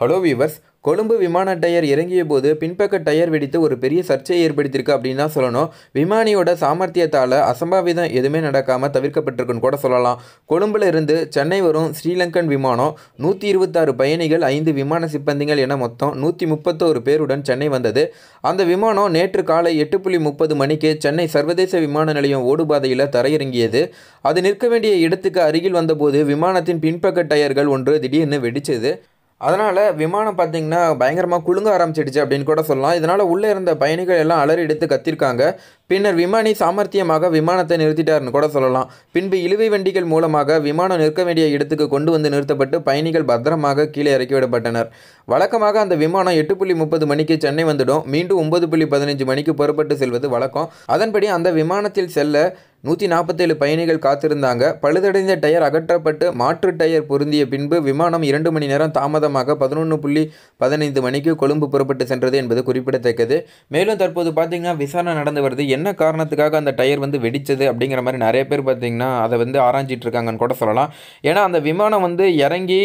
Hello viewers Colombo விமான tyre இறங்கிய போது பின்பக்க டயர் வெடித்து ஒரு பெரிய சர்ச்சையை ஏற்படுத்தியிருக்கு அப்படின்னு தான் சொல்லணும். விமானியோட சாமர்த்தியத்தால் அசம்பாவிதம் எதுவுமே நடக்காமல் தவிர்க்கப்பட்டிருக்குன்னு கூட சொல்லலாம். கொழும்புல இருந்து சென்னை வரும் ஸ்ரீலங்கன் விமானம் நூற்றி இருபத்தாறு பயணிகள் ஐந்து விமான சிப்பந்திகள் என மொத்தம் நூற்றி முப்பத்தோரு பேருடன் சென்னை வந்தது. அந்த விமானம் நேற்று காலை எட்டு புள்ளி முப்பது மணிக்கு சென்னை சர்வதேச விமான நிலையம் ஓடுபாதையில் தரையிறங்கியது. அது நிற்க வேண்டிய இடத்துக்கு அருகில் வந்தபோது விமானத்தின் பின்பக்க டயர்கள் ஒன்று திடீர்னு வெடிச்சது. அதனால் விமானம் பார்த்திங்கன்னா பயங்கரமாக குலுங்க ஆரம்பிச்சிடுச்சு அப்படின்னு கூட சொல்லலாம். இதனால் உள்ளே இருந்த பயணிகள் எல்லாம் அலறி எடுத்து கத்திருக்காங்க. பின்னர் விமானி சாமர்த்தியமாக விமானத்தை நிறுத்திட்டார்னு கூட சொல்லலாம். பின்பு இழுவை வண்டிகள் மூலமாக விமானம் நிற்க வேண்டிய இடத்துக்கு கொண்டு வந்து நிறுத்தப்பட்டு பயணிகள் பத்திரமாக கீழே இறக்கிவிடப்பட்டனர் வழக்கமாக அந்த விமானம் எட்டு புள்ளி முப்பது மணிக்கு சென்னை வந்துடும். மீண்டும் ஒன்பது புள்ளி பதினஞ்சு மணிக்கு புறப்பட்டு செல்வது வழக்கம். அதன்படி அந்த விமானத்தில் செல்ல நூற்றி நாற்பத்தேழு பயணிகள் காத்திருந்தாங்க. பழுதடைந்த டயர் அகற்றப்பட்டு மாற்று டயர் பொருந்திய பின்பு விமானம் இரண்டு மணி நேரம் தாமதமாக பதினொன்று புள்ளி பதினைந்து மணிக்கு கொழும்பு புறப்பட்டு சென்றது என்பது குறிப்பிடத்தக்கது. மேலும் தற்போது பார்த்திங்கன்னா விசாரணை நடந்து வருது. என்ன காரணத்துக்காக அந்த டயர் வந்து வெடித்தது அப்படிங்கிற மாதிரி நிறைய பேர் பார்த்திங்கன்னா அதை வந்து ஆராய்ஞ்சிட்டு இருக்காங்கன்னு கூட சொல்லலாம். ஏன்னா அந்த விமானம் வந்து இறங்கி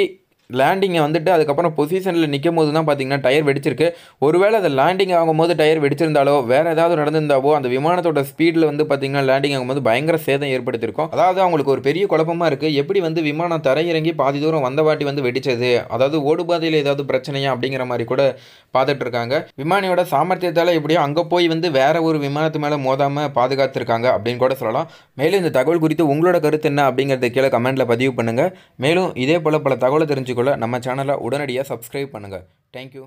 லேண்டிங்கை வந்துட்டு அதுக்கப்புறம் பொசிஷனில் நிற்கும் போது தான் பார்த்தீங்கன்னா டயர் வெடிச்சிருக்கு. ஒருவேளை அது லேண்டிங் ஆகும்போது டயர் வெடிச்சிருந்தாலோ வேறு ஏதாவது நடந்திருந்தாவோ அந்த விமானத்தோட ஸ்பீடில் வந்து பார்த்தீங்கன்னா லேண்டிங் ஆகும்போது பயங்கர சேதம் ஏற்படுத்தியிருக்கும். அதாவது அவங்களுக்கு ஒரு பெரிய குழப்பமாக இருக்குது எப்படி வந்து விமானம் தரையிறங்கி பாதி தூரம் வந்த வாட்டி வந்து வெடிச்சது? அதாவது ஓடுபாதையில் ஏதாவது பிரச்சனையா அப்படிங்கிற மாதிரி கூட பார்த்துட்டு இருக்காங்க விமானியோட சாமர்த்தியத்தால் எப்படியோ அங்கே போய் வந்து வேற ஒரு விமானத்து மேலே மோதாமல் பாதுகாத்திருக்காங்க அப்படின்னு கூட சொல்லலாம். மேலும் இந்த தகவல் குறித்து உங்களோட கருத்து என்ன அப்படிங்கிறத கீழே கமெண்ட்டில் பதிவு பண்ணுங்கள் மேலும் இதே போல் பல தகவலை போல் நம்ம சேனலை உடனடியாக சப்ஸ்கிரைப் பண்ணுங்கள் தேங்க்யூ